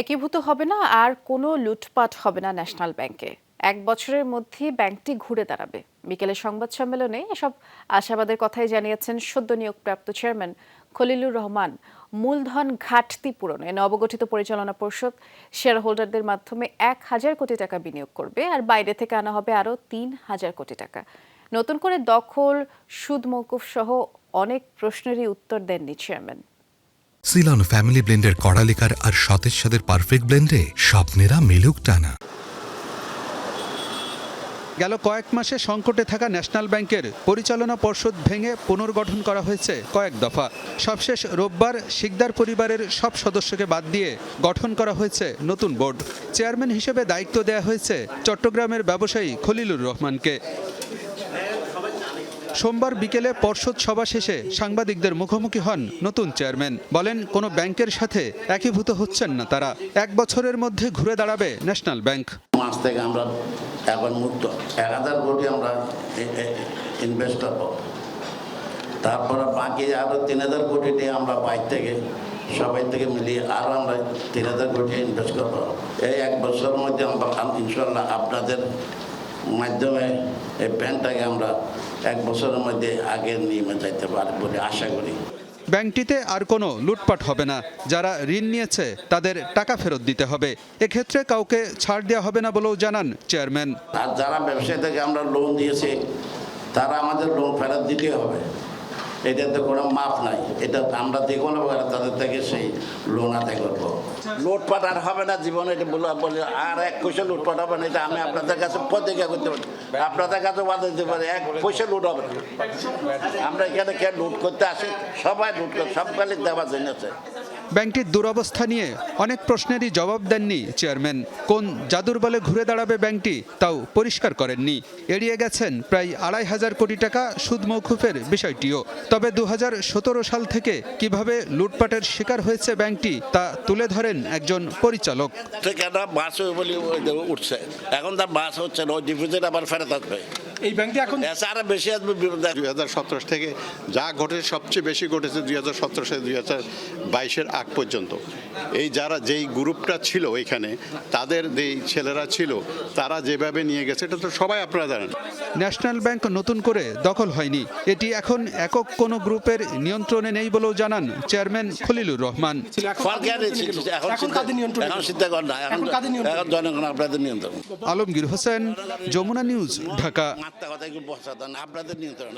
একীভূত হবে না আর কোনো লুটপাট হবে না ন্যাশনাল ব্যাংকে। এক বছরের মধ্যে ব্যাংকটি ঘুরে দাঁড়াবে। বিকেলে সংবাদ সম্মেলনে এসব আশাবাদের কথাই জানিয়েছেন সদ্য নিয়োগপ্রাপ্ত চেয়ারম্যান খলিলুর রহমান। মূলধন ঘাটতি পূরণে নবগঠিত পরিচালনা পরিষদ শেয়ার হোল্ডারদের মাধ্যমে এক হাজার কোটি টাকা বিনিয়োগ করবে আর বাইরে থেকে আনা হবে আরও তিন হাজার কোটি টাকা। নতুন করে দখল, সুদ মৌকুফ সহ অনেক প্রশ্নেরই উত্তর দেননি চেয়ারম্যান। সিলন ফ্যামিলি ব্লেন্ডের কড়ালিকার আর সতেজ সাদের পারফেক্ট ব্লেন্ডে স্বপ্নেরা মেলুক টানা। গেল কয়েক মাসে সংকটে থাকা ন্যাশনাল ব্যাংকের পরিচালনা পর্ষদ ভেঙে পুনর্গঠন করা হয়েছে কয়েক দফা। সবশেষ রোববার শিকদার পরিবারের সব সদস্যকে বাদ দিয়ে গঠন করা হয়েছে নতুন বোর্ড। চেয়ারম্যান হিসেবে দায়িত্ব দেওয়া হয়েছে চট্টগ্রামের ব্যবসায়ী খলিলুর রহমানকে। সোমবার বিকেলে পর্ষদ সভা শেষে সাংবাদিকদের মুখোমুখি হন নতুন চেয়ারম্যান। বলেন, কোনো ব্যাংকের সাথে একীভূত হচ্ছেন না তারা। এক বছরের মধ্যে ঘুরে দাঁড়াবে ন্যাশনাল ব্যাংক। মাস থেকে আমরা এখন মুক্ত। এক হাজার কোটি আমরা ইনভেস্ট করব তারপরে বাকি আরও তিন হাজার কোটি নিয়ে আমরা বাইর থেকে, সবাই থেকে মিলিয়ে আরও আমরা তিন হাজার কোটি ইনভেস্ট করব। এই এক বছরের মধ্যে আমরা, ইনশাল্লাহ আপনাদের মাধ্যমে এই ব্যাংকটাকে আমরা এক বছরের মধ্যে আগে নিয়ে যাইতে পারি বলে আশা করি। ব্যাংকটিতে আর কোনো লুটপাট হবে না। যারা ঋণ নিয়েছে তাদের টাকা ফেরত দিতে হবে। এক্ষেত্রে কাউকে ছাড় দেওয়া হবে না বলেও জানান চেয়ারম্যান। আর যারা ব্যবসায়ী থেকে আমরা লোন দিয়েছি তারা আমাদের লোন ফেরত দিতে হবে। এটাতে কোনো মাপ নাই। এটা আমরা দেখব না তাদের থেকে সেই লোন আদায় করব। লুটপাট আর হবে না জীবনে, এটা বলে বলি আর এক পয়সা লুটপাট হবে না, এটা আমি আপনাদের কাছে প্রতিজ্ঞা করতে পারি। আপনাদের কাছে বাধা দিতে পারি, এক পয়সা লুট হবে না। আমরা এখানে কে লুট করতে আসি? সবাই লুট করে সবকালে দেওয়ার জন্য আছে ব্যাংকটির দুরবস্থা নিয়ে অনেক প্রশ্নেরই জবাব দেননি চেয়ারম্যান। কোন জাদুর বলে ঘুরে দাঁড়াবে ব্যাংকটি তাও পরিষ্কার করেননি। এড়িয়ে গেছেন প্রায় আড়াই হাজার কোটি টাকা সুদ মৌকুফের বিষয়টিও। তবে দু হাজার সতেরো সাল থেকে কীভাবে লুটপাটের শিকার হয়েছে ব্যাংকটি তা তুলে ধরেন একজন পরিচালক। বাস উঠছে। এখন তার বাস হচ্ছে না ডিপোজিট আবার ফেরত এই ব্যাংকটি এখন এসে বেশি আসবে বিপদে দুই হাজার সতেরো থেকে যা ঘটেছে সবচেয়ে বেশি ঘটেছে দুই হাজার সতেরো থেকে দুই হাজার বাইশের আগ পর্যন্ত। এই যারা যেই গ্রুপটা ছিল এখানে তাদের যেই ছেলেরা ছিল তারা যেভাবে নিয়ে গেছে এটা তো সবাই আপনারা জানেন। ন্যাশনাল ব্যাংক নতুন করে দখল হয়নি। এটি এখন একক কোনো গ্রুপের নিয়ন্ত্রণে নেই বলেও জানান চেয়ারম্যান খলিলুর রহমান। আলমগীর হোসেন যমুনা নিউজ ঢাকা। মাত্রা কথা একটু বসাতেন আপনাদের নিয়ন্ত্রণ।